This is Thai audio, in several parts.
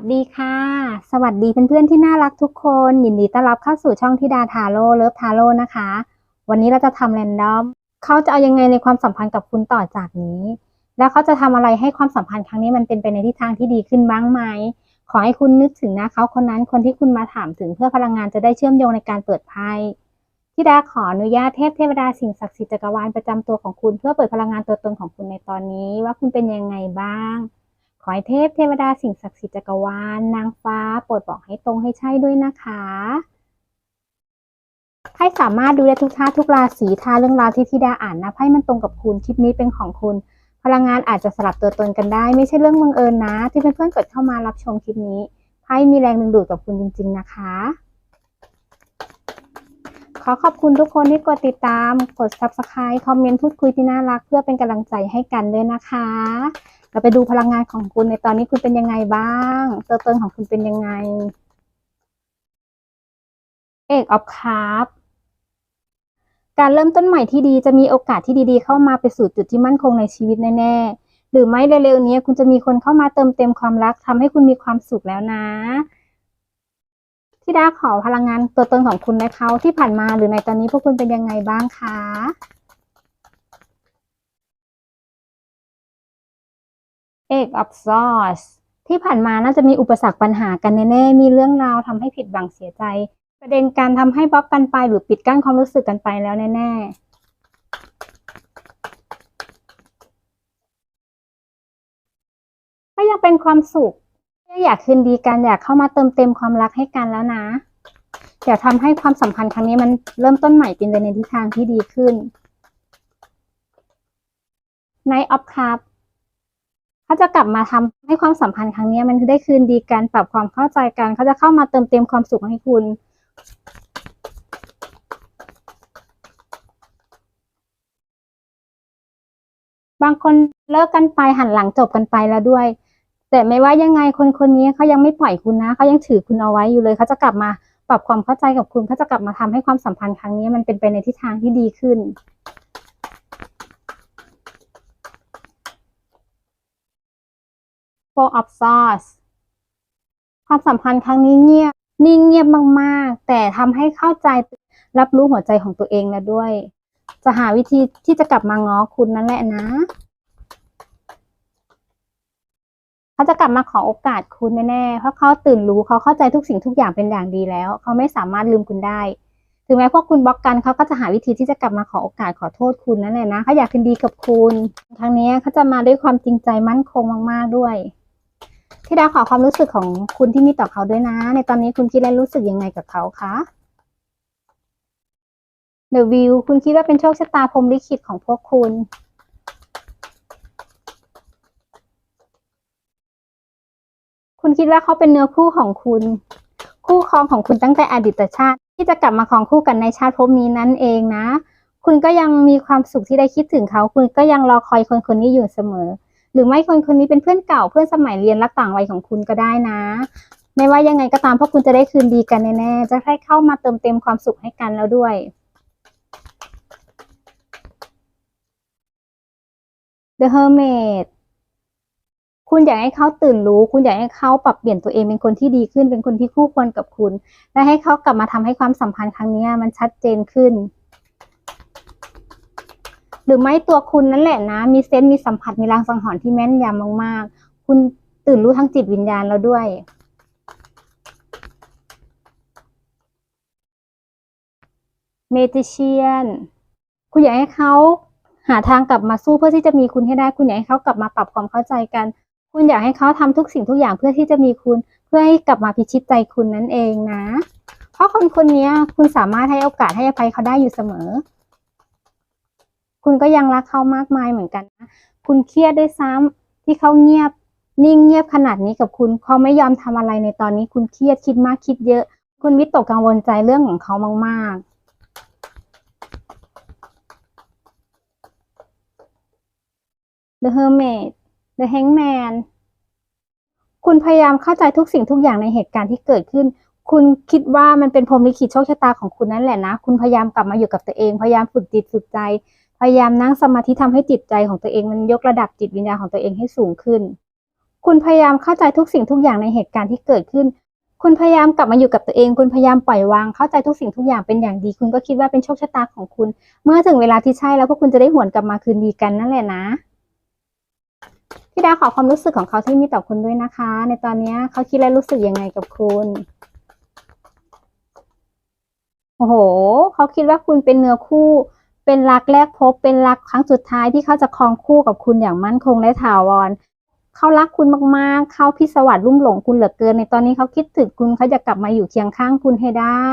สวัสดีค่ะ สวัสดีเพื่อนๆที่น่ารักทุกคน ยินดีต้อนรับเข้าสู่ช่องทิดาทาโร่เลิฟทาโร่นะคะ วันนี้เราจะทำแรนดอมเขาจะเอายังไงในความสัมพันธ์กับคุณต่อจากนี้ แล้วเขาจะทำอะไรให้ความสัมพันธ์ครั้งนี้มันเป็นไปในทิศทางที่ดีขึ้นบ้างไหม ขอให้คุณนึกถึงนะเขาคนนั้นคนที่คุณมาถามถึงเพื่อพลังงานจะได้เชื่อมโยงในการเปิดไพ่ทิดาขออนุญาตเทพเทวดาสิ่งศักดิ์สิทธิ์จักรวาลประจำตัวของคุณเพื่อเปิดพลังงานตัวตนของคุณในตอนนี้ ว่าคุณเป็นยังไงบ้าง ขอให้เทพเทวดาสิ่งศักดิ์สิทธิ์จักรวาลนางฟ้าโปรดบอกให้ตรงให้ใช่ด้วยนะคะไพ่สามารถดูได้ทุกท่าทุกราศีท่าเรื่องราวที่ธิดาอ่านนะไพ่มันตรงกับคุณคลิปนี้เป็นของคุณ พลังงานอาจจะสลับตัวตนกันได้ ไม่ใช่เรื่องบังเอิญนะ ที่เพื่อนๆกดเข้ามารับชมคลิปนี้ไพ่มีแรงดึงดูดกับคุณจริง ๆ นะคะ ขอขอบคุณทุกคนที่กดติดตาม กด subscribe คอมเมนต์พูดคุยที่น่ารัก เพื่อเป็นกำลังใจให้กันด้วยนะคะ เราไปดูพลังงานของคุณในตอนนี้คุณเป็นยังไงบ้างตัวตนของคุณเป็นยังไง เอกออฟคาร์การเริ่มต้นใหม่ที่ดีจะมีโอกาสที่ดีๆ เข้ามาไปสู่จุดที่มั่นคงในชีวิตแน่ๆ หรือไม่เร็วๆนี้คุณจะมีคนเข้ามาเติมเต็มความรักทำให้คุณมีความสุขแล้วนะที่ดาขอพลังงานตัวตนของคุณและเขาที่ผ่านมาหรือในตอนนี้พวกคุณเป็นยังไงบ้างคะ เอกออฟซอสที่ผ่านมาน่าจะมีอุปสรรคปัญหากันแน่ๆ มีเรื่องราวทำให้ผิดหวังเสียใจ ประเด็นการทำให้บล็อกกันไปหรือปิดกั้นความรู้สึกกันไปแล้วแน่ๆก็ยังเป็นความสุขอยากคืนดีกันอยากเข้ามาเติมเต็มความรักให้กันแล้วนะอยากทำให้ความสัมพันธ์ครั้งนี้มันเริ่มต้นใหม่เป็นไปในทิศทางที่ดีขึ้น Night of Cups เขาจะกลับมาทำให้ความสัมพันธ์ครั้งนี้มันได้คืนดีกันปรับความเข้าใจกัน เขาจะเข้ามาเติมเต็มความสุขให้คุณ บางคนเลิกกันไปหันหลังจบกันไปแล้วด้วย แต่ไม่ว่ายังไงคนคนนี้เขายังไม่ปล่อยคุณนะเขายังถือคุณเอาไว้อยู่เลยเขาจะกลับมาปรับความเข้าใจกับคุณเขาจะกลับมาทำให้ความสัมพันธ์ครั้งนี้มันเป็นไปในทิศทางที่ดีขึ้น Four of Swords ความสัมพันธ์ครั้งนี้เงียบ นิ่งเงียบมากๆ แต่ทำให้เข้าใจรับรู้หัวใจของตัวเองแล้วด้วย จะหาวิธีที่จะกลับมาง้อคุณนั่นแหละนะเขาจะกลับมาขอโอกาสคุณแน่ๆ เพราะเขาตื่นรู้เขาเข้าใจทุกสิ่งทุกอย่างเป็นอย่างดีแล้ว เขาไม่สามารถลืมคุณได้ ถึงแม้พวกคุณบล็อกกันเขาก็จะหาวิธีที่จะกลับมาขอโอกาสขอโทษคุณนั่นแหละนะเขาอยากคืนดีกับคุณครั้งนี้เขาจะมาด้วยความจริงใจมั่นคงมากๆด้วย ที่ดาวขอความรู้สึกของคุณที่มีต่อเขาด้วยนะ ในตอนนี้คุณคิดและรู้สึกยังไงกับเขาคะ The View คุณคิดว่าเป็นโชคชะตาพรหมลิขิตของพวกคุณ คุณคิดว่าเขาเป็นเนื้อคู่ของคุณ คู่ครองของคุณตั้งแต่อดีตชาติ ที่จะกลับมาครองคู่กันในชาติภพนี้นั่นเองนะ คุณก็ยังมีความสุขที่ได้คิดถึงเขา คุณก็ยังรอคอยคนคนนี้อยู่เสมอ หรือไม่คนคนนี้เป็นเพื่อนเก่าเพื่อนสมัยเรียนรักต่างวัยของคุณก็ได้นะ ไม่ว่ายังไงก็ตามพวกคุณจะได้คืนดีกันแน่ๆจะให้เข้ามาเติมเต็มความสุขให้กันแล้วด้วย The Hermit คุณอยากให้เขาตื่นรู้ คุณอยากให้เขาปรับเปลี่ยนตัวเองเป็นคนที่ดีขึ้น เป็นคนที่คู่ควรกับคุณ และให้เขากลับมาทำให้ความสัมพันธ์ครั้งนี้มันชัดเจนขึ้น หรือไม่ตัวคุณนั่นแหละนะ มีเซนส์มีสัมผัสมีรางสังหรณ์ที่แม่นยำมากๆ คุณตื่นรู้ทั้งจิตวิญญาณแล้วด้วยเมจิเชียนคุณอยากให้เขาหาทางกลับมาสู้เพื่อที่จะมีคุณให้ได้ คุณอยากให้เขากลับมาปรับความเข้าใจกัน คุณอยากให้เขาทำทุกสิ่งทุกอย่างเพื่อที่จะมีคุณ เพื่อให้กลับมาพิชิตใจคุณนั่นเองนะ เพราะคนคนนี้คุณสามารถให้โอกาสให้อภัยเขาได้อยู่เสมอ คุณก็ยังรักเขามากมายเหมือนกันนะคุณเครียดด้วยซ้ำที่เขาเงียบนิ่งเงียบขนาดนี้กับคุณเขาไม่ยอมทำอะไรในตอนนี้ คุณเครียดคิดมากคิดเยอะ คุณวิตกกังวลใจเรื่องของเขามากๆ The Hermit The Hangman คุณพยายามเข้าใจทุกสิ่งทุกอย่างในเหตุการณ์ที่เกิดขึ้น คุณคิดว่ามันเป็นพรหมลิขิตโชคชะตาของคุณนั่นแหละนะ คุณพยายามกลับมาอยู่กับตัวเอง พยายามฝึกจิตฝึกใจ พยายามนั่งสมาธิทำให้จิตใจของตัวเองมันยกระดับจิตวิญญาณของตัวเองให้สูงขึ้น คุณพยายามเข้าใจทุกสิ่งทุกอย่างในเหตุการณ์ที่เกิดขึ้น คุณพยายามกลับมาอยู่กับตัวเอง คุณพยายามปล่อยวาง เข้าใจทุกสิ่งทุกอย่างเป็นอย่างดี คุณก็คิดว่าเป็นโชคชะตาของคุณ เมื่อถึงเวลาที่ใช่แล้วพวกคุณจะได้หวนกลับมาคืนดีกันนั่นแหละนะพี่ดาขอความรู้สึกของเขาที่มีต่อคุณด้วยนะคะ ในตอนนี้เขาคิดและรู้สึกยังไงกับคุณโอ้โห เขาคิดว่าคุณเป็นเนื้อคู่ เป็นรักแรกพบเป็นรักครั้งสุดท้ายที่เขาจะครองคู่กับคุณอย่างมั่นคงและถาวรเขารักคุณมากๆ เขาพิศวาสลุ่มหลงคุณเหลือเกิน ในตอนนี้เขาคิดถึงคุณเขาจะกลับมาอยู่เคียงข้างคุณให้ได้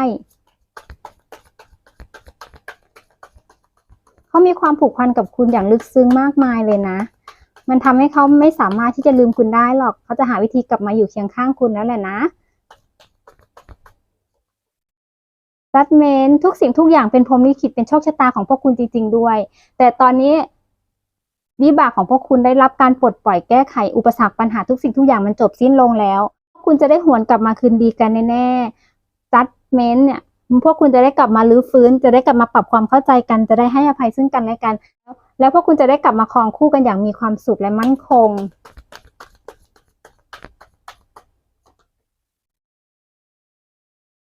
เขามีความผูกพันกับคุณอย่างลึกซึ้งมากมายเลยนะ มันทำให้เขาไม่สามารถที่จะลืมคุณได้หรอก เขาจะหาวิธีกลับมาอยู่เคียงข้างคุณแล้วแหละนะ จัดเมนทุกสิ่งทุกอย่างเป็นพรหมลิขิตเป็นโชคชะตาของพวกคุณจริง ๆ ด้วย แต่ตอนนี้วิบากของพวกคุณได้รับการปลดปล่อยแก้ไขอุปสรรคปัญหาทุกสิ่งทุกอย่างมันจบสิ้นลงแล้ว พวกคุณจะได้หวนกลับมาคืนดีกันแน่ๆจัดเมนเนี่ยพวกคุณจะได้กลับมาลื้อฟื้น จะได้กลับมาปรับความเข้าใจกัน จะได้ให้อภัยซึ่งกันและกัน แล้วพวกคุณจะได้กลับมาครองคู่กันอย่างมีความสุขและมั่นคง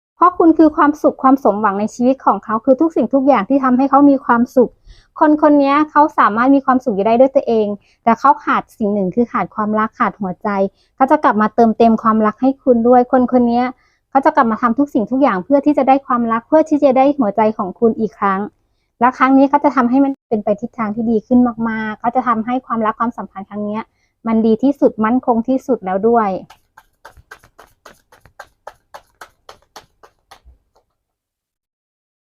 เพ ราะคุณคือความสุขความสมหวังในชีวิตของเขาคือทุกสิ่งทุกอย่างที่ทำให้เขามีความสุข คนคนนี้เขาสามารถมีความสุขอยู่ได้ด้วยตัวเอง แต่เขาขาดสิ่งหนึ่งคือขาดความรักขาดหัวใจเขาจะกลับมาเติมเต็มความรักให้คุณด้วย คนคนนี้เขาจะกลับมาทำทุกสิ่งทุกอย่างเพื่อที่จะได้ความรักเพื่อที่จะได้หัวใจของคุณอีกครั้ง และครั้งนี้เขาจะทำให้มันเป็นไปทิศทางที่ดีขึ้นมากๆเขาจะทำให้ความรักความสัมพันธ์ครั้งนี้มันดีที่สุดมั่นคงที่สุดแล้วด้วย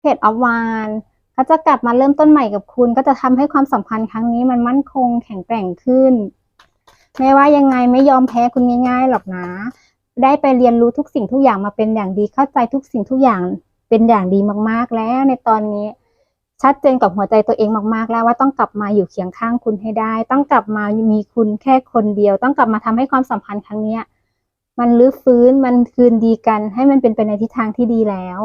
เพจออฟวานเขาจะกลับมาเริ่มต้นใหม่กับคุณ ก็จะทำให้ความสัมพันธ์ครั้งนี้มันมั่นคงแข็งแกร่งขึ้น ไม่ว่ายังไงไม่ยอมแพ้คุณง่ายๆหรอกนะ ได้ไปเรียนรู้ทุกสิ่งทุกอย่างมาเป็นอย่างดีเข้าใจทุกสิ่งทุกอย่างเป็นอย่างดีมากๆแล้วในตอนนี้ชัดเจนกับหัวใจตัวเองมากๆ แล้วว่าต้องกลับมาอยู่เคียงข้างคุณให้ได้ ต้องกลับมามีคุณแค่คนเดียว ต้องกลับมาทำให้ความสัมพันธ์ครั้งเนี้ยมันรื้อฟื้นมันคืนดีกัน ให้มันเป็นไปในทิศทางที่ดีแล้ว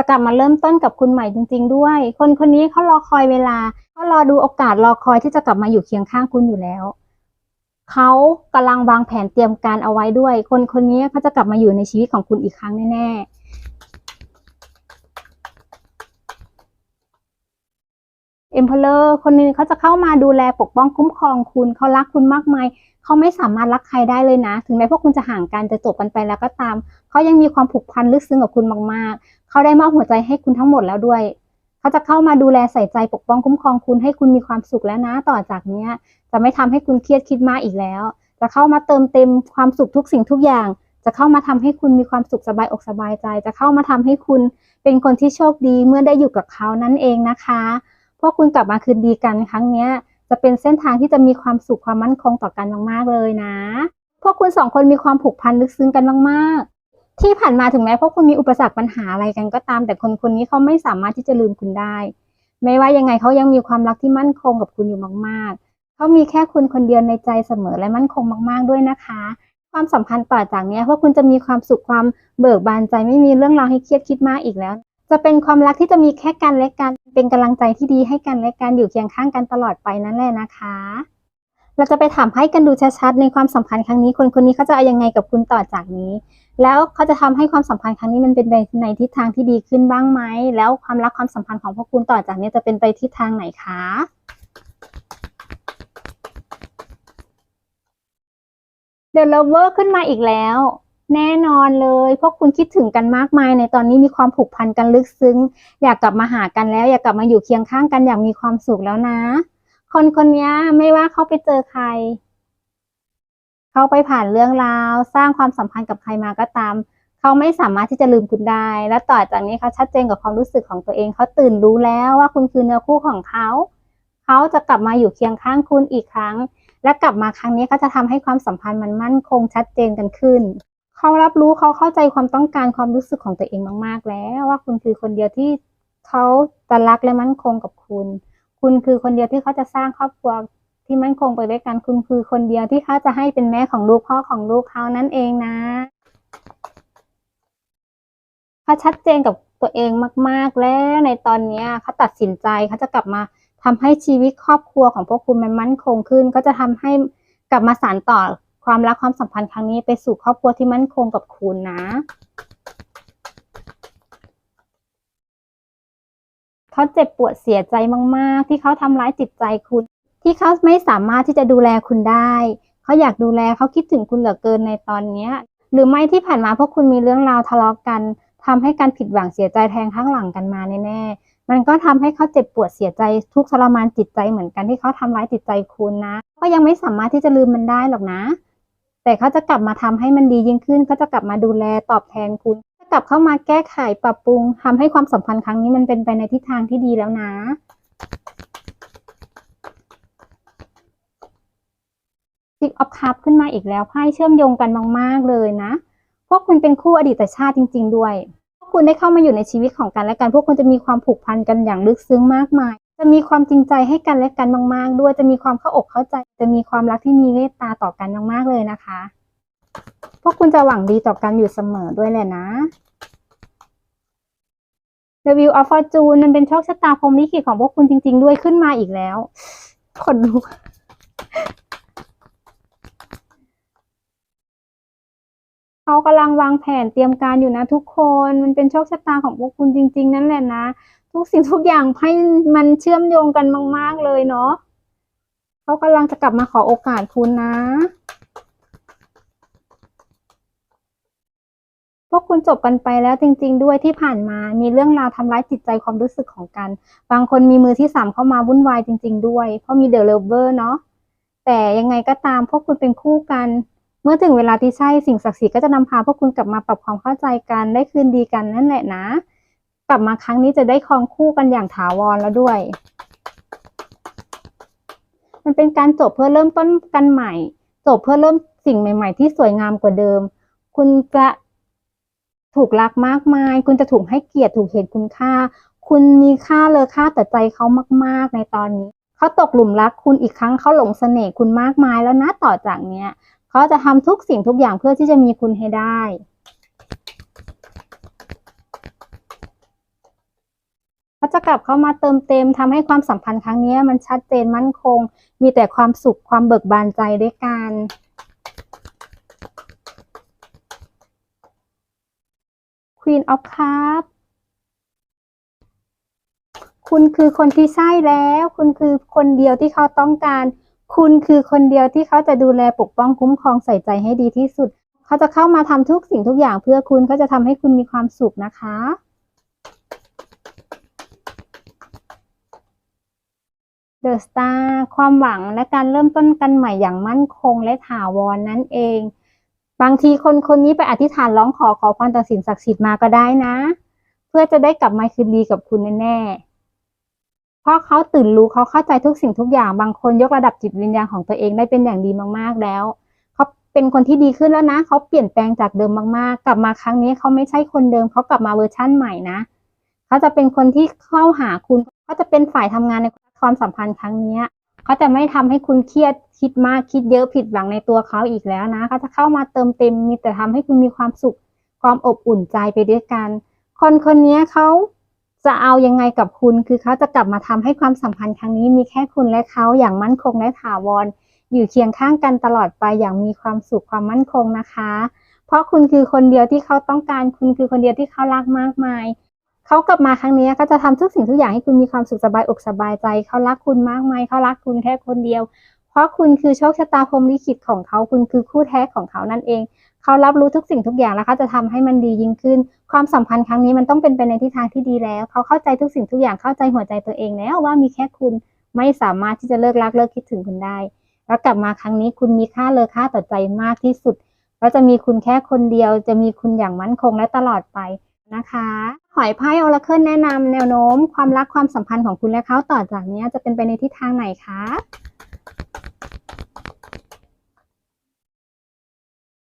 จะกลับมาเริ่มต้นกับคุณใหม่จริง ๆ ด้วย คนคนนี้เขารอคอยเวลาเขารอดูโอกาสรอคอยที่จะกลับมาอยู่เคียงข้างคุณอยู่แล้วเขากำลังวางแผนเตรียมการเอาไว้ด้วย คนคนนี้เขาจะกลับมาอยู่ในชีวิตของคุณอีกครั้งแน่ๆ อ็มเพลอร์คนนึงเขาจะเข้ามาดูแลปกป้องคุ้มครองคุณเขารักคุณมากมายเขาไม่สามารถรักใครได้เลยนะ ถึงแม้พวกคุณจะห่างกันจะจบกันไปแล้วก็ตามเขายังมีความผูกพันลึกซึ้งกับคุณมากๆเขาได้มอบหัวใจให้คุณทั้งหมดแล้วด้วยเขาจะเข้ามาดูแลใส่ใจปกป้องคุ้มครองคุณให้คุณมีความสุขแล้วนะ ต่อจากเนี้ย จะไม่ทำให้คุณเครียดคิดมากอีกแล้ว จะเข้ามาเติมเต็มความสุขทุกสิ่งทุกอย่าง จะเข้ามาทำให้คุณมีความสุขสบายอกสบายใจ จะเข้ามาทำให้คุณเป็นคนที่โชคดีเมื่อได้อยู่กับเขานั่นเองนะคะ พวกคุณกลับมาคืนดีกันครั้งเนี้ย จะเป็นเส้นทางที่จะมีความสุขความมั่นคงต่อกันมากๆเลยนะ พวกคุณสองคนมีความผูกพันลึกซึ้งกันมากๆ ที่ผ่านมาถึงแม้พวกคุณมีอุปสรรคปัญหาอะไรกันก็ตาม แต่คนคนนี้เขาไม่สามารถที่จะลืมคุณได้ ไม่ว่ายังไงเขายังมีความรักที่มั่นคงกับคุณอยู่มากๆเขามีแค่คุณคนเดียวในใจเสมอและมั่นคงมาก ๆด้วยนะคะความสัมพันธ์ต่อจากนี้พวกคุณจะมีความสุขความเบิกบานใจไม่มีเรื่องราวให้เครียดคิดมากอีกแล้ว จะเป็นความรักที่จะมีแค่กันและกัน เป็นกำลังใจที่ดีให้กันและกันอยู่เคียงข้างกันตลอดไปนั่นแหละนะคะ เราจะไปถามให้กันดูชัดๆในความสัมพันธ์ครั้งนี้คนคนนี้เขาจะเอายังไงกับคุณต่อจากนี้ แล้วเขาจะทำให้ความสัมพันธ์ครั้งนี้มันเป็นไปในทิศทางที่ดีขึ้นบ้างไหมแล้วความรักความสัมพันธ์ของพวกคุณต่อจากนี้จะเป็นไปทิศทางไหนคะเดลเวอร์ขึ้นมาอีกแล้ว แน่นอนเลยพวกคุณคิดถึงกันมากมาย ในตอนนี้มีความผูกพันกันลึกซึ้ง อยากกลับมาหากันแล้ว อยากกลับมาอยู่เคียงข้างกันอย่างมีความสุขแล้วนะ คนคนนี้ไม่ว่าเขาไปเจอใคร เขาไปผ่านเรื่องราว สร้างความสัมพันธ์กับใครมาก็ตาม เขาไม่สามารถที่จะลืมคุณได้ และต่อจากนี้เขาชัดเจนกับความรู้สึกของตัวเอง เขาตื่นรู้แล้วว่าคุณคือเนื้อคู่ของเขา เขาจะกลับมาอยู่เคียงข้างคุณอีกครั้ง และกลับมาครั้งนี้ก็จะทำให้ความสัมพันธ์มันมั่นคงชัดเจนกันขึ้น เขารับรู้เขาเข้าใจความต้องการความรู้สึกของตัวเองมาก ๆ แล้ว ว่าคุณคือคนเดียวที่เขาจะรักและมั่นคงกับคุณ คุณคือคนเดียวที่เขาจะสร้างครอบครัวที่มั่นคงไปด้วยกัน คุณคือคนเดียวที่เขาจะให้เป็นแม่ของลูกพ่อของลูกเขานั่นเองนะเขาชัดเจนกับตัวเองมาก ๆ แล้วในตอนนี้เขาตัดสินใจเขาจะกลับมาทำให้ชีวิตครอบครัวของพวกคุณมันมั่นคงขึ้น ก็จะทำให้กลับมาสานต่อ ความรักความสัมพันธ์ครั้งนี้ไปสู่ครอบครัวที่มั่นคงกับคุณนะ เขาเจ็บปวดเสียใจมาก ๆ ที่เขาทำร้ายจิตใจคุณ ที่เขาไม่สามารถที่จะดูแลคุณได้ เขาอยากดูแลเขาคิดถึงคุณเหลือเกินในตอนนี้หรือไม่ที่ผ่านมาพวกคุณมีเรื่องราวทะเลาะกันทำให้การผิดหวังเสียใจแทงข้างหลังกันมาแน่ๆ มันก็ทำให้เขาเจ็บปวดเสียใจทุกทรมานจิตใจเหมือนกันที่เขาทำร้ายจิตใจคุณนะ ก็ยังไม่สามารถที่จะลืมมันได้หรอกนะ แต่เขาจะกลับมาทำให้มันดียิ่งขึ้นก็จะกลับมาดูแลตอบแทนคุณจะกลับเข้ามาแก้ไขปรับปรุงทำให้ความสัมพันธ์ครั้งนี้มันเป็นไปในทิศทางที่ดีแล้วนะซิกออฟคัพขึ้นมาอีกแล้วไพ่เชื่อมโยงกันมาก ๆ เลยนะพวกคุณเป็นคู่อดีตชาติจริง ๆ ด้วย พวกคุณได้เข้ามาอยู่ในชีวิตของกันและกัน พวกคุณจะมีความผูกพันกันอย่างลึกซึ้งมากมาย จะมีความจริงใจให้กันและกันมาก ๆ ด้วยจะมีความเข้าอกเข้าใจ จะมีความรักที่มีเมตตาต่อกันมากๆเลยนะคะ พวกคุณจะหวังดีต่อกันอยู่เสมอด้วยแหละนะ The Wheel of Fortune มันเป็นโชคชะตาพรมลิขิตของพวกคุณจริง ๆ ด้วยขึ้นมาอีกแล้วคนลุกเขากำลังวางแผนเตรียมการอยู่นะทุกคน มันเป็นโชคชะตาของพวกคุณจริง ๆ นั่นแหละนะ ทุกสิ่งทุกอย่างให้มันเชื่อมโยงกันมาก ๆ เลยเนาะเขากำลังจะกลับมาขอโอกาสคุณนะพวกคุณจบกันไปแล้วจริง ๆ ด้วยที่ผ่านมามีเรื่องราวทำร้ายจิตใจความรู้สึกของกัน บางคนมีมือที่สามเข้ามาวุ่นวายจริง ๆ ด้วย เพราะมีเดอะเลเวอร์เนาะแต่ยังไงก็ตามพวกคุณเป็นคู่กัน เมื่อถึงเวลาที่ใช่สิ่งศักดิ์สิทธิ์ก็จะนำพาพวกคุณกลับมาปรับความเข้าใจกันได้คืนดีกันนั่นแหละนะ กลับมาครั้งนี้จะได้ครองคู่กันอย่างถาวรแล้วด้วย มันเป็นการจบเพื่อเริ่มต้นกันใหม่ จบเพื่อเริ่มสิ่งใหม่ ๆ ที่สวยงามกว่าเดิม คุณจะถูกรักมากมาย คุณจะถูกให้เกียรติถูกเห็นคุณค่า คุณมีค่าเลอค่าแต่ใจเขามาก ๆ ในตอนนี้ เขาตกหลุมรักคุณอีกครั้งเขาหลงเสน่ห์คุณมากมายแล้วนะต่อจากเนี้ย เขาจะทำทุกสิ่งทุกอย่างเพื่อที่จะมีคุณให้ได้ เขาจะกลับเข้ามาเติมเต็มทำให้ความสัมพันธ์ครั้งนี้มันชัดเจนมั่นคง มีแต่ความสุขความเบิกบานใจด้วยกัน Queen of Cups คุณคือคนที่ใช่แล้ว คุณคือคนเดียวที่เขาต้องการ คุณคือคนเดียวที่เขาจะดูแลปกป้องคุ้มครองใส่ใจให้ดีที่สุด เขาจะเข้ามาทำทุกสิ่งทุกอย่างเพื่อคุณเขาจะทำให้คุณมีความสุขนะคะ The Star ความหวังและการเริ่มต้นกันใหม่อย่างมั่นคงและถาวรนั่นเอง บางทีคนคนนี้ไปอธิษฐานร้องขอขอพรต่อสิ่งศักดิ์สิทธิ์มาก็ได้นะ เพื่อจะได้กลับมาคืนดีกับคุณแน่ๆเพราะเขาตื่นรู้เขาเข้าใจทุกสิ่งทุกอย่างบางคนยกระดับจิตวิญญาณของตัวเองได้เป็นอย่างดีมากๆแล้วเขาเป็นคนที่ดีขึ้นแล้วนะ เขาเปลี่ยนแปลงจากเดิมมากๆ กลับมาครั้งนี้เขาไม่ใช่คนเดิมเขากลับมาเวอร์ชั่นใหม่นะเขาจะเป็นคนที่เข้าหาคุณเขาจะเป็นฝ่ายทำงานใน ความสัมพันธ์ครั้งนี้เขาจะไม่ทำให้คุณเครียดคิดมากคิดเยอะผิดหวังในตัวเขาอีกแล้วนะเขาจะเข้ามาเติมเต็มมีแต่ทำให้คุณมีความสุข ความอบอุ่นใจไปด้วยกัน คนคนนี้เขาจะเอายังไงกับคุณ คือเขาจะกลับมาทำให้ความสัมพันธ์ครั้งนี้มีแค่คุณและเขาอย่างมั่นคงและถาวร อยู่เคียงข้างกันตลอดไปอย่างมีความสุขความมั่นคงนะคะ เพราะคุณคือคนเดียวที่เขาต้องการ คุณคือคนเดียวที่เขารักมากมาย เขากลับมาครั้งนี้ก็จะทำทุกสิ่งทุกอย่างให้คุณมีความสุขสบายอกสบายใจ เขารักคุณมากมายเขารักคุณแค่คนเดียว เพราะคุณคือโชคชะตาพรหมลิขิตของเขาคุณคือคู่แท้ของเขานั่นเอง เขารับรู้ทุกสิ่งทุกอย่างแล้วเขาจะทำให้มันดียิ่งขึ้น ความสัมพันธ์ครั้งนี้มันต้องเป็นไปในทิศทางที่ดีแล้ว เขาเข้าใจทุกสิ่งทุกอย่างเข้าใจหัวใจตัวเองแล้วว่ามีแค่คุณไม่สามารถที่จะเลิกรักเลิกคิดถึงคุณได้ แล้วกลับมาครั้งนี้คุณมีค่าเลอค่าต่อใจมากที่สุดแล้วจะมีคุณแค่คนเดียว จะมีคุณอย่างมั่นคงและตลอดไป นะคะหอยไพ่ออราเคิลแนะนำแนวโน้มความรักความสัมพันธ์ของคุณและเขาต่อจากนี้จะเป็นไปในทิศทางไหนคะ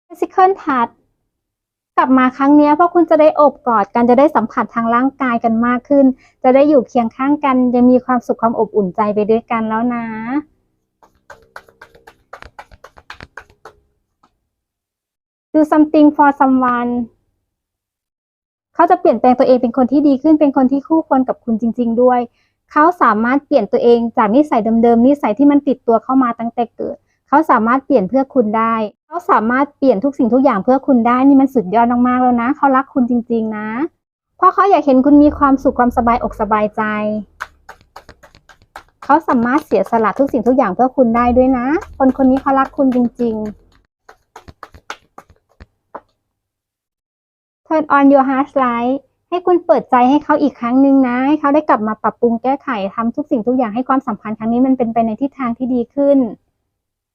Physical Touch กลับมาครั้งนี้เพราะคุณจะได้อบกอดกันจะได้สัมผัสทางร่างกายกันมากขึ้น จะได้อยู่เคียงข้างกัน จะมีความสุขความอบอุ่นใจไปด้วยกันแล้วนะ Do something for someone เขาจะเปลี่ยนแปลงตัวเองเป็นคนที่ดีขึ้นเป็นคนที่คู่ควรกับคุณจริง ๆ ด้วย เขาสามารถเปลี่ยนตัวเองจากนิสัยเดิมๆนิสัยที่มันติดตัวเข้ามาตั้งแต่เกิด เขาสามารถเปลี่ยนเพื่อคุณได้ เขาสามารถเปลี่ยนทุกสิ่งทุกอย่างเพื่อคุณได้นี่มันสุดยอดมากๆแล้วนะ เขารักคุณจริง ๆ นะเพราะเขาอยากเห็นคุณมีความสุขความสบายอกสบายใจ เขาสามารถเสียสละทุกสิ่งทุกอย่างเพื่อคุณได้ด้วยนะ คนคนนี้เขารักคุณจริง ๆ Turn on your heart light ให้คุณเปิดใจให้เขาอีกครั้งหนึ่งนะ ให้เขาได้กลับมาปรับปรุงแก้ไขทำทุกสิ่งทุกอย่างให้ความสัมพันธ์ครั้งนี้มันเป็นไปในทิศทางที่ดีขึ้น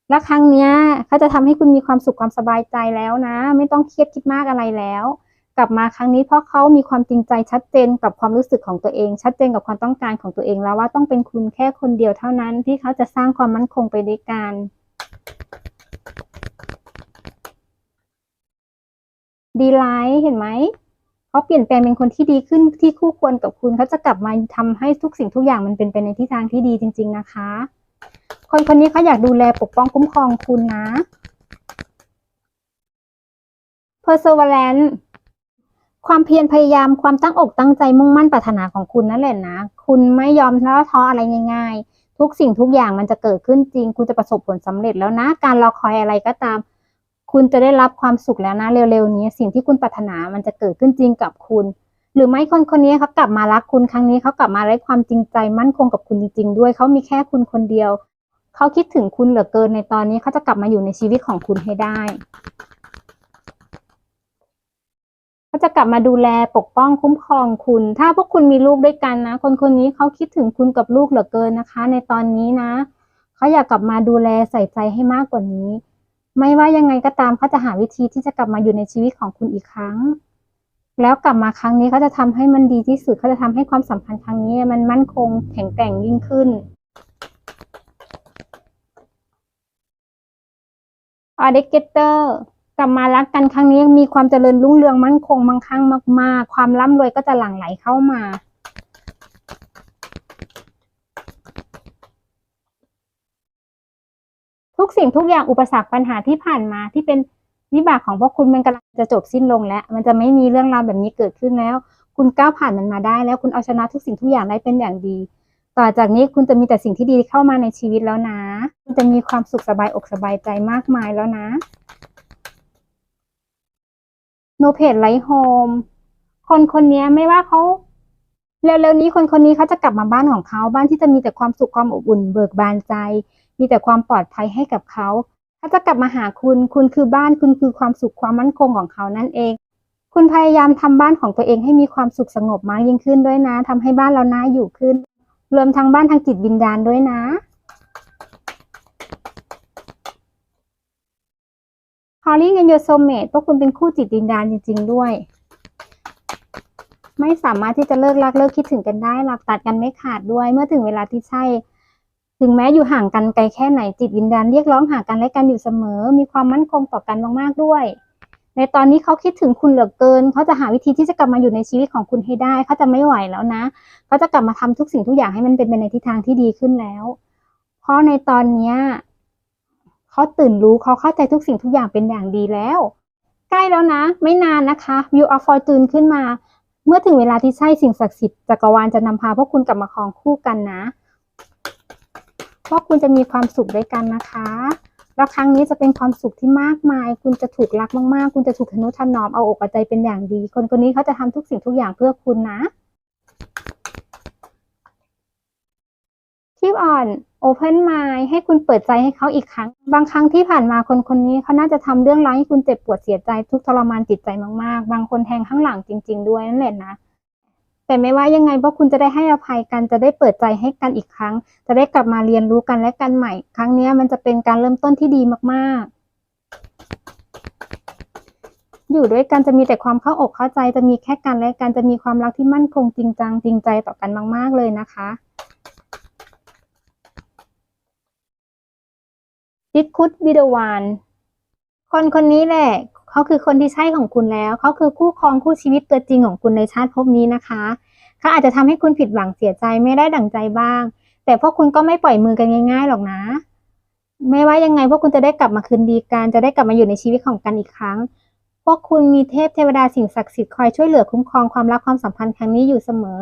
และครั้งนี้เขาจะทำให้คุณมีความสุขความสบายใจแล้วนะ ไม่ต้องเครียดคิดมากอะไรแล้ว กลับมาครั้งนี้เพราะเขามีความจริงใจชัดเจนกับความรู้สึกของตัวเอง ชัดเจนกับความต้องการของตัวเองแล้วว่าต้องเป็นคุณแค่คนเดียวเท่านั้นที่เขาจะสร้างความมั่นคงไปด้วยกัน ดีไลท์เห็นไหมเขาเปลี่ยนแปลงเป็นคนที่ดีขึ้นที่คู่ควรกับคุณเขาจะกลับมาทำให้ทุกสิ่งทุกอย่างมันเป็นไปในทิศทางที่ดีจริง ๆนะคะ คนคนนี้เขาอยากดูแลปกป้องคุ้มครองคุณนะ perseverance ความเพียรพยายามความตั้งอกตั้งใจมุ่งมั่นปรารถนาของคุณนั่นแหละนะ คุณไม่ยอมท้อท้ออะไรง่าย ๆ ทุกสิ่งทุกอย่างมันจะเกิดขึ้นจริง คุณจะประสบผลสำเร็จแล้วนะ การรอคอยอะไรก็ตาม คุณจะได้รับความสุขแล้วนะเร็วๆนี้ สิ่งที่คุณปรารถนามันจะเกิดขึ้นจริงกับคุณ หรือไม่คนคนนี้เขากลับมารักคุณครั้งนี้เขากลับมาไร้ความจริงใจมั่นคงกับคุณจริง ๆ ด้วยเขามีแค่คุณคนเดียวเขาคิดถึงคุณเหลือเกินในตอนนี้เขาจะกลับมาอยู่ในชีวิตของคุณให้ได้เขาจะกลับมาดูแลปกป้องคุ้มครองคุณ ถ้าพวกคุณมีลูกด้วยกันนะ คนคนนี้เขาคิดถึงคุณกับลูกเหลือเกินนะคะ ในตอนนี้นะเขาอยากกลับมาดูแลใส่ใจให้มากกว่านี้ ไม่ว่ายังไงก็ตามเขาจะหาวิธีที่จะกลับมาอยู่ในชีวิตของคุณอีกครั้ง แล้วกลับมาครั้งนี้เขาจะทำให้มันดีที่สุดเขาจะทำให้ความสัมพันธ์ครั้งนี้ มันมั่นคงแข็งแกร่งยิ่งขึ้นออเดกเกเตอร์กลับมารักกันครั้งนี้มีความเจริญรุ่งเรืองมั่นคงมั่งคั่งมาก ๆ ความร่ำรวยก็จะหลั่งไหลเข้ามา ทุกสิ่งทุกอย่างอุปสรรคปัญหาที่ผ่านมาที่เป็นวิบากของพวกคุณมันกำลังจะจบสิ้นลงแล้ว มันจะไม่มีเรื่องราวแบบนี้เกิดขึ้นแล้ว คุณก้าวผ่านมันมาได้ แล้วคุณเอาชนะทุกสิ่งทุกอย่างได้เป็นอย่างดี ต่อจากนี้คุณจะมีแต่สิ่งที่ดีเข้ามาในชีวิตแล้วนะคุณจะมีความสุขสบายอกสบายใจมากมายแล้วนะโนเพจไลท์โฮมคนคนนี้ไม่ว่าเขาเร็วๆนี้คนคนนี้เขาจะกลับมาบ้านของเขาบ้านที่จะมีแต่ความสุขความอบอุ่นเบิกบานใจ มีแต่ความปลอดภัยให้กับเขาเขาจะกลับมาหาคุณ คุณคือบ้าน คุณคือความสุขความมั่นคงของเขานั่นเอง คุณพยายามทำบ้านของตัวเองให้มีความสุขสงบมากยิ่งขึ้นด้วยนะทำให้บ้านเราน่าอยู่ขึ้น รวมทั้งบ้านทางจิตวิญญาณด้วยนะ Calling in your soulmate พวกคุณเป็นคู่จิตวิญญาณจริง ๆ ด้วย ไม่สามารถที่จะเลิกรักเลิกคิดถึงกันได้หลักตัดกันไม่ขาดด้วย เมื่อถึงเวลาที่ใช่ ถึงแม้อยู่ห่างกันไกลแค่ไหนจิตวิญญาณเรียกร้องหากันและกันอยู่เสมอ มีความมั่นคงต่อกันมากๆด้วย ในตอนนี้เขาคิดถึงคุณเหลือเกิน เขาจะหาวิธีที่จะกลับมาอยู่ในชีวิตของคุณให้ได้ เขาจะไม่ไหวแล้วนะ เขาจะกลับมาทำทุกสิ่งทุกอย่างให้มันเป็นไปในทิศทางที่ดีขึ้นแล้ว เพราะในตอนเนี้ยเขาตื่นรู้เขาเข้าใจทุกสิ่งทุกอย่างเป็นอย่างดีแล้ว ใกล้แล้วนะ ไม่นานนะคะ View of Fortune ขึ้นมา เมื่อถึงเวลาที่ใช่สิ่งศักดิ์สิทธิ์จักรวาลจะนำพาพวกคุณกลับมาครองคู่กันนะ เพราะคุณจะมีความสุขด้วยกันนะคะ แล้วครั้งนี้จะเป็นความสุขที่มากมาย คุณจะถูกรักมากๆ คุณจะถูกทนุถนอมเอาอกเอาใจเป็นอย่างดี คนคนนี้เขาจะทำทุกสิ่งทุกอย่างเพื่อคุณนะ Keep on Open Mind ให้คุณเปิดใจให้เขาอีกครั้ง บางครั้งที่ผ่านมาคนคนนี้เขาน่าจะทำเรื่องร้ายให้คุณเจ็บปวดเสียใจทุกทรมานจิตใจมากๆ บางคนแทงข้างหลังจริง ๆ ด้วยนั่นแหละนะ แต่ไม่ว่ายังไงพวกคุณจะได้ให้อภัยกันจะได้เปิดใจให้กันอีกครั้ง จะได้กลับมาเรียนรู้กันและกันใหม่ ครั้งนี้มันจะเป็นการเริ่มต้นที่ดีมากๆ อยู่ด้วยกันจะมีแต่ความเข้าอกเข้าใจจะมีแค่กันและกันจะมีความรักที่มั่นคงจริงจังจริงใจต่อกันมาก ๆ เลยนะคะ It could be the one คนคนนี้แหละ เขาคือคนที่ใช่ของคุณแล้ว เขาคือคู่ครองคู่ชีวิตตัวจริงของคุณในชาติภพนี้นะคะเขาอาจจะทำให้คุณผิดหวังเสียใจไม่ได้ดั่งใจบ้าง แต่พวกคุณก็ไม่ปล่อยมือกันง่ายๆหรอกนะ ไม่ว่ายังไงพวกคุณจะได้กลับมาคืนดีกันจะได้กลับมาอยู่ในชีวิตของกันอีกครั้ง พวกคุณมีเทพเทวดาสิ่งศักดิ์สิทธิ์คอยช่วยเหลือคุ้มครองความรักความสัมพันธ์ครั้งนี้อยู่เสมอ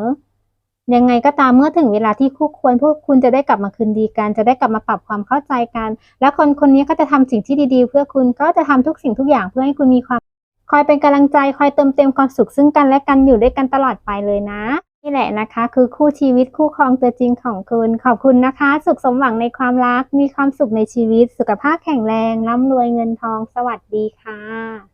ยังไงก็ตามเมื่อถึงเวลาที่คู่ควรพวกคุณจะได้กลับมาคืนดีกัน จะได้กลับมาปรับความเข้าใจกัน และคนคนนี้ก็จะทำสิ่งที่ดีๆ เพื่อคุณก็จะทำทุกสิ่งทุกอย่างเพื่อให้คุณมีความ คอยเป็นกำลังใจคอยเติมเต็มความสุขซึ่งกันและกันอยู่ด้วยกันตลอดไปเลยนะ นี่แหละนะคะ คือคู่ชีวิตคู่ครองตัวจริงของคุณ ขอบคุณนะคะ สุขสมหวังในความรัก มีความสุขในชีวิต สุขภาพแข็งแรงร่ำรวยเงินทอง สวัสดีค่ะ